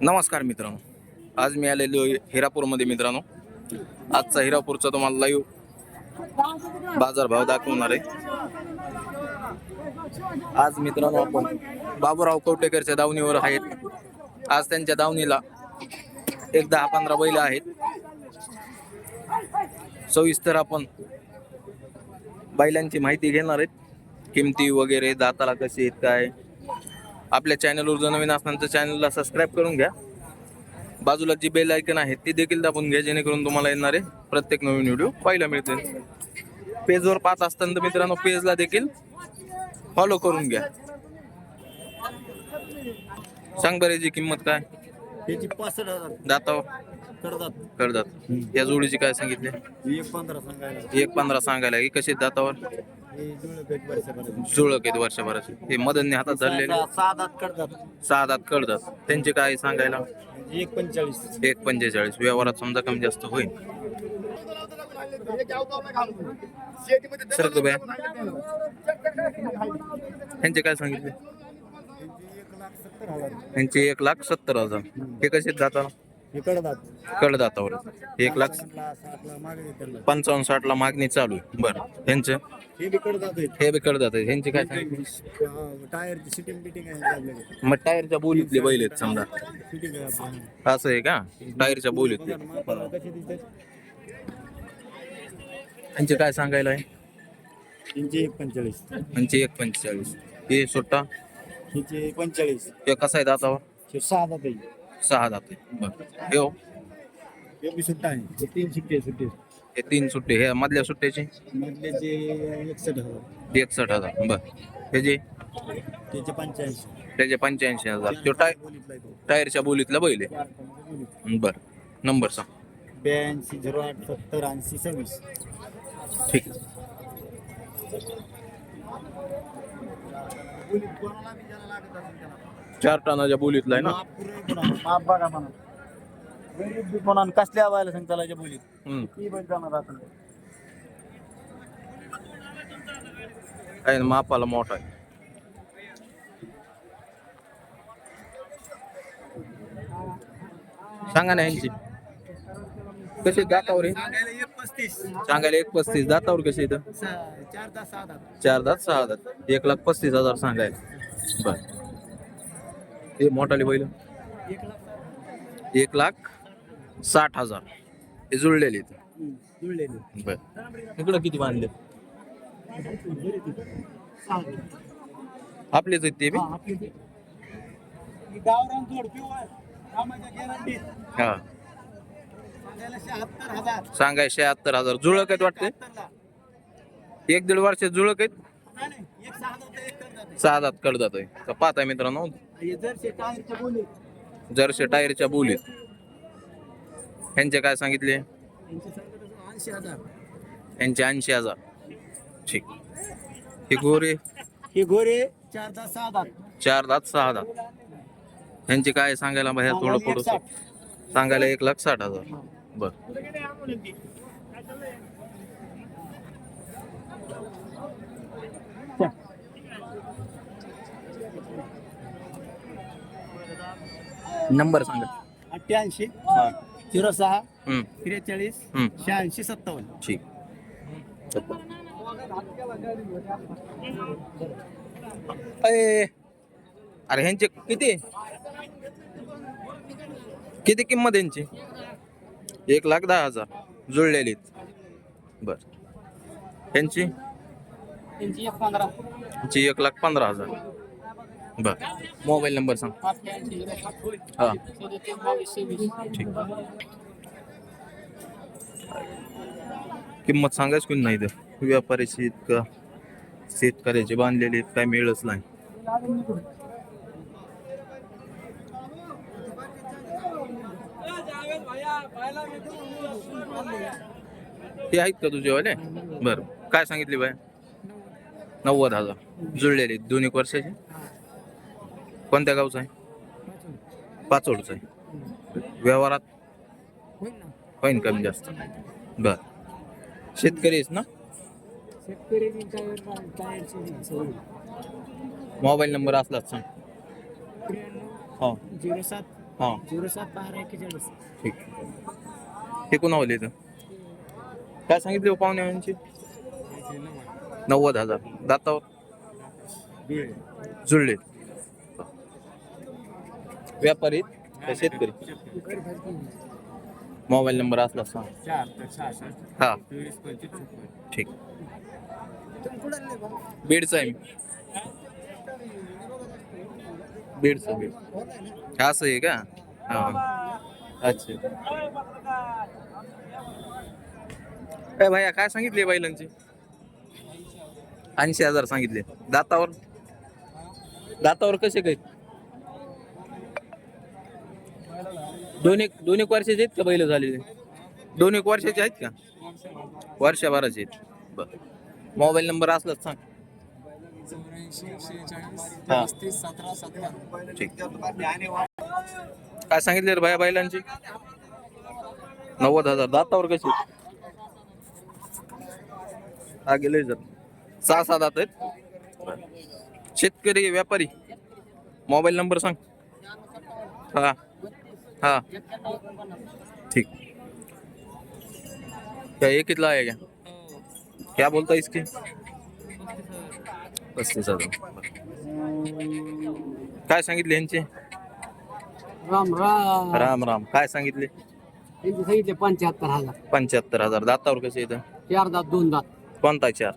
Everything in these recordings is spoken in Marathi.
नमस्कार मित्रांनो. आज मी आलेलो आहे हिरापूरमध्ये मित्रांनो. आजचा हिरापूरचा तुम्हाला लाईव्ह बाजारभाव दाखवणार आहे. आज मित्रांनो आपण बाबूराव कवटेकरच्या दावणीवर आहेत. आज त्यांच्या दावणीला एक दहा पंधरा बैल आहेत. सविस्तर आपण बैलांची माहिती घेणार आहेत. किमती वगैरे दाताला कशी आहेत काय? आपल्या चॅनलवर जर नवीन असणार तर चॅनलला सबस्क्राईब करून घ्या. बाजूला जी बेल आयकन आहे ती देखील दाबून घ्या जेणेकरून तुम्हाला येणारे प्रत्येक नवीन व्हिडिओ पाहायला मिळतील. पेजवर पाहत असताना तर मित्रांनो पेजला देखील फॉलो करून घ्या. सांग बरं याची किंमत काय? त्याची पासष्ट हजार. दाताव करतात करतात या जोडीची काय सांगितले? एक पंधरा सांगायला. एक पंधरा सांगायला कशी आहेत दातावर? जुळक आहेत वर्षभराचे. हे मदनने हातात धरलेले. सहा सहा दात करतात सहा दात कळतात त्यांचे काय सांगायला? एक पंचेचाळीस. एक पंचेचाळीस व्यवहारात समजा कमी जास्त होईल. सर त्यांचे काय सांगितले? एक लाख सत्तर हजार त्यांचे एक लाख सत्तर हजार. हे कसे जाता कडदातावर एक लाख पंचावन्न साठ ला मागणी चालू आहे. बरं. त्यांचं? हे बी करतात हे बी कडदात आहे ह्यांचे काय टायरची सिटिंग बिटिंग आहे आपल्याकडे. मग टायरच्या बोलीतले बैल आहेत समजा. सिटिंग आहे आपल्याकडे. असं आहे का? टायरच्या बोलीतले. कशी त्यांचे काय सांगायला आहे? एक पंचेचाळीस. त्यांचे एक पंचेचाळीस. हे सुट्टा? हिचे पंचेचाळीस. हे कसा आहे दातावर? हे सहा दात आहे. सहा दात आहे. बरं. हे हो? हे बी सुट्टा आहे. हे तीन सुट्टे आहे, सुट्टे. हे तीन सुट्टे हे मधल्या सुट्ट्याचे? मधल्याचे एकसष्ट हजार. एकसठ हजार बर. जे त्याचे पंच्याऐंशी. त्याचे पंच्याऐंशी हजार. तो टाय बोलीतला आहे तो. टायरच्या बोलीतला बैल चार पंप बोलीत. आहे बर. नंबर सांग. ब्याऐंशी झिरो आठ सत्तर ऐंशी सव्वीस. ठीक आहे. चार टनाच्या बोलीतला आहे ना? माप पुरे कोणाला, माप बघा म्हणा कोणाला कसल्या व्हायला सांग त्याला बोलीत? हम्म. ती बैल जाणार ना मापाला मोठा आहे. सांगा ना यांची. कशी दातावर आहे? सांगायला एक पस्तीस. सांगायला एक पस्तीस. दातावर कशी इथं? चार तास सहा दात. चार दात सहा दात. एक लाख पस्तीस हजार सांगायला. बर. हे मोठाली बैल? एक लाख. एक लाख? साठ हजार. हे जुळलेले बर. इकडं किती बांधले. आपलेच आहेत ते बी? हा, सांगाय शहात्तर हजार. जुळक आहेत वाटते. एक दीड वर्षात जुळक आहेत? नाही, नाही, एक सहा दात, एक करतात आहे. पाहताय मित्रांनो? जरशे टायरच्या बोलीत ह्यांचे काय सांगितले? यांचे सांगतात ऐंशी हजार. ठीक. हे गोरे? हे गोरे चार तास सहा दात. चार दात सहा दात. ह्यांचे काय सांगायला बाहेर थोडं साठ. सांगायला एक लाख साठ हजार. बर. नंबर सांगा. अठ्ठ्याऐंशी. हा. झिरो सहा हम्म, त्रेचाळीस हम्म, शहाऐंशी सत्तावन्न. ठीक. अय, अरे ह्यांचे किती? किती किंमत यांची एक लाख दहा हजार. जुळलेली बर. यांची यांची एक लाख पंधरा हजार. बर. मोबाईल नंबर सांग. हा. ठीक किंमत सांगायच कोणी नाही तर व्यापाऱ्याची इतकं शेतकऱ्याचे बांधलेले काय मिळच नाही. ते आहेत का तुझेवाले बर. काय सांगितले बाय? नव्वद हजार. जुळलेले दोन्ही वर्षाचे? कोणत्या गावचं आहे? पाचोडचं आहे. व्यवहारात होईन कमी जास्त. बर. शेतकरी आहेस ना? शेतकरी मोबाईल नंबर असलाच सांग. हो. झिरो सात हां. झिरो सात बारा ठीक हे कोणावले काय सांगितले हो पाहुणे नव्वद हजार. दातावर? जुळले व्यापारी का शेतकरी? मोबाईल नंबर असला सांग हा. ठीक. बीडचा आहे मी. बीडचं बीड असं आहे का? हा. अच्छा. काय भैया काय सांगितले बैलांचे? ऐंशी हजार सांगितले. दातावर? दातावर कसे काय दोन एक दोन एक वर्षाचे आहेत का बैल झालेले? दोन एक वर्षाचे आहेत का? वर्षभराचे आहेत. बर. मोबाईल नंबर असलाच सांग. सतरा काय सांगितले रे बाया बैलांची? नव्वद हजार. दातावर कशी? हा गेले जर. सहा सात दात आहेत. शेतकरी व्यापारी. मोबाईल नंबर सांग. हा. हा. ठीक. क्या एकीतला आहे क्या क्या बोलता इसकी? पस्तीस हजार. काय सांगितले यांचे? राम राम. राम राम. काय सांगितले? त्यांचे सांगितले पंच्याहत्तर हजार. पंच्याहत्तर हजार. दातावर कसे येतं चार दात दोन दात. कोणता चार?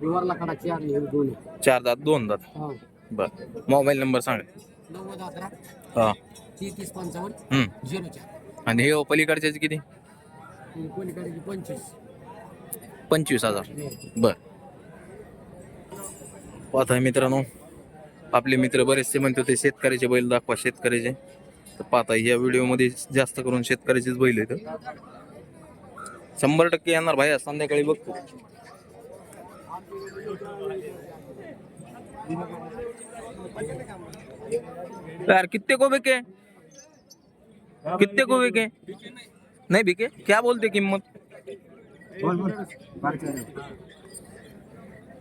विवारला कडा चार हे दोन आहे. चार दात दोन दात. हो. बर. मोबाईल नंबर सांगा. नव्वद अकरा. हा. तेहतीस पंचावन्न हम्म. झिरो चार. आणि हे पलीकडच्याचे किती? कोणी करायची पंचवीस. पंचवीस हजार. बर. पाहता मित्रांनो आपले मित्र बरेचसे म्हणते होते शेतकऱ्याचे बैल दाखवा शेतकऱ्याचे. तर पाहता या व्हिडिओमध्ये जास्त करून शेतकऱ्याचेच बैल आहेत. शंभर टक्के येणार भाई संध्याकाळी बघतो. यार कितने को? बिके कितने को बिके? नहीं बिके? क्या बोलते कीमत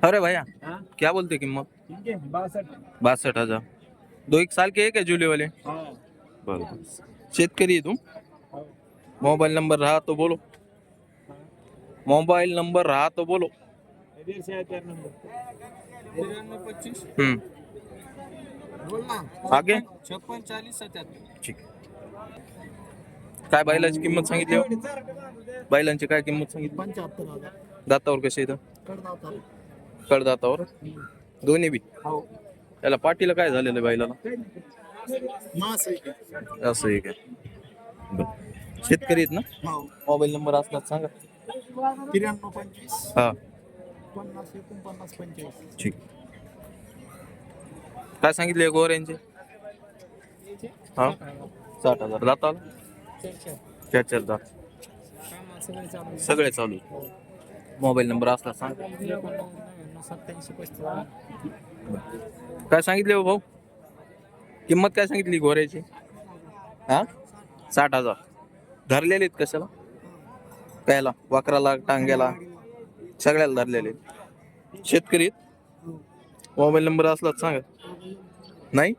अरे भैया क्या बोलते कीमत बासठ। हज़ार। दो एक साल के एक है झूले वाले? बरोबर। शेतकरी आहे तू मोबाईल नंबर रहा तो बोलो। मोबाईल नंबर रहा तो बोलो। पच्चीस हम्म। आगे? छप्पन चालीस सत्याहत्तर ठीक। काय बैलाची किंमत सांगितली हो? बैलांची काय किंमत सांगितली? पंच्याहत्तर हजार दातावर कसे येतं कडदावताल कडदातावर. दोन्ही बी? हो त्याला पाठीला काय झालेलं आहे बैलाला? मास आहे असं आहे. काय बरं. शेतकरी आहेत ना? हो मोबाईल नंबर असला तर सांगा. त्र्याण्णव पंचवीस हा. पन्नास एकोणपन्नास पंचेचाळीस ठीक. काय सांगितले गोऱ्यांचे? हा? साठ हजार. दाताला? चार चार दहा सगळे चालू. मोबाईल नंबर असला सांग. सत्याऐंशी पस्तीस काय सांगितले हो भाऊ? किंमत काय सांगितली घोऱ्याची हा? साठ हजार. धरलेले आहेत कशाला? कायला वाकराला टांग्याला. सगळ्याला धरलेले आहेत. शेतकरी आहेत? मोबाईल नंबर असला तर सांगा. नाही?